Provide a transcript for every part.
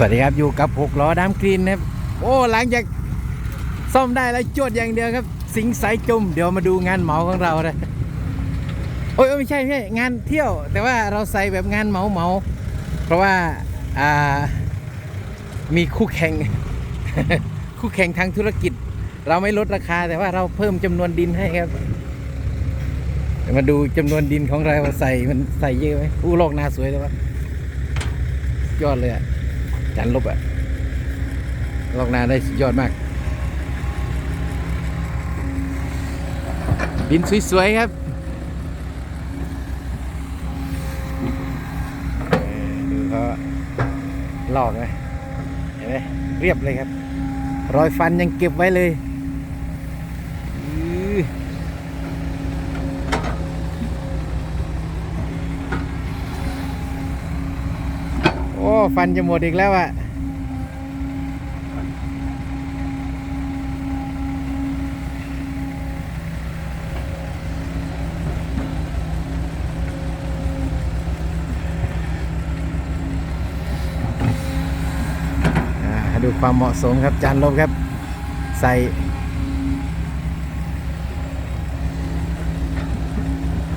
สวัสดีครับอยู่กับหกล้อดามกรีนครับโอ้หลังจากซ่อมได้แล้วจวดอย่างเดียวครับ สิงสายจุมเดี๋ยวมาดูงานเหมาของเราเลยโอ้ยไม่ใช่ไม่ใช่งานเที่ยว แต่ว่าเราใส่แบบงานเหมาเหมาเพราะว่าอ่ามีคู่แข่ง คู่แข่งทางธุรกิจ เราไม่ลดราคาแต่ว่าเราเพิ่มจำนวนดินให้ครับมาดูจำนวนดินของเราใส่มันใส่เยอะไหมอู้โลกนาสวยเลยวะยอดเลยอะ จานลบอะลอกนาได้สุดยอดมาก บินสวยๆครับดูเขาลอกไหมเห็นไหมเรียบเลยครับ รอยฟันยังเก็บไว้เลยอื้อ โอ้ ฟันจะหมดอีกแล้วอะอ่าดูความเหมาะสมครับจานลบครับ ใส่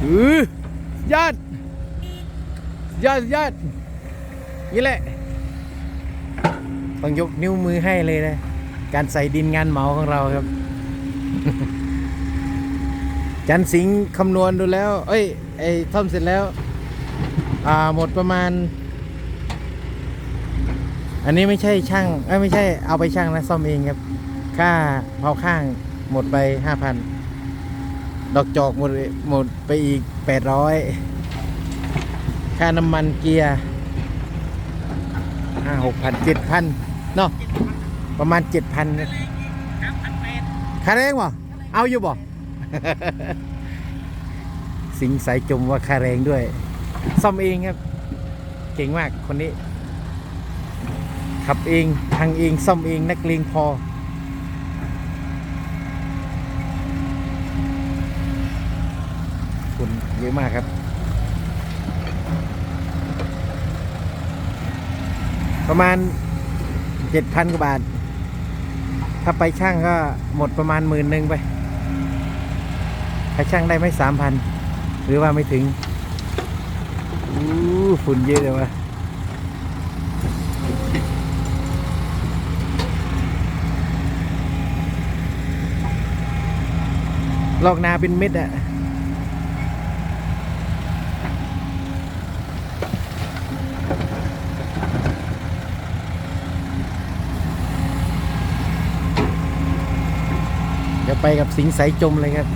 อือยอดยอดยอด นี่แหละ ต้องยกนิ้วมือให้เลยนะ การใส่ดินงานเหมาของเราครับ จันสิงคำนวณดูแล้ว เอ้ย ไอ้ท่อมเสร็จแล้ว อ่า หมดประมาณ อันนี้ไม่ใช่ช่าง เอ้ย ไม่ใช่เอาไปช่างนะซ่อมเองครับ ค่าเผาข้างหมดไปห้าพัน ดอกจอกหมดหมดไปอีกแปดร้อยค่าน้ำมันเกียร์ ห้าหกพันเจ็ดพันเนาะประมาณเจ็ดพันค่าแรงบ่เอาอยู่บ่สิงสายจมว่าค่าแรงด้วย ซ่อมเองครับ เก่งมากคนนี้ ขับเองทางเองซ่อมเองนักเลงพอคุณเยอะมากครับ ประมาณเจ็ดพันกว่าบาท ถ้าไปช่างก็หมดประมาณหมื่นหนึ่งไปถ้าช่างได้ไม่สามพันหรือว่าไม่ถึงอู้ฝุ่นเยอะเลยวะลอกนาเป็นเม็ดอะ เดี๋ยวไปกับสิงสายจมเลยครับ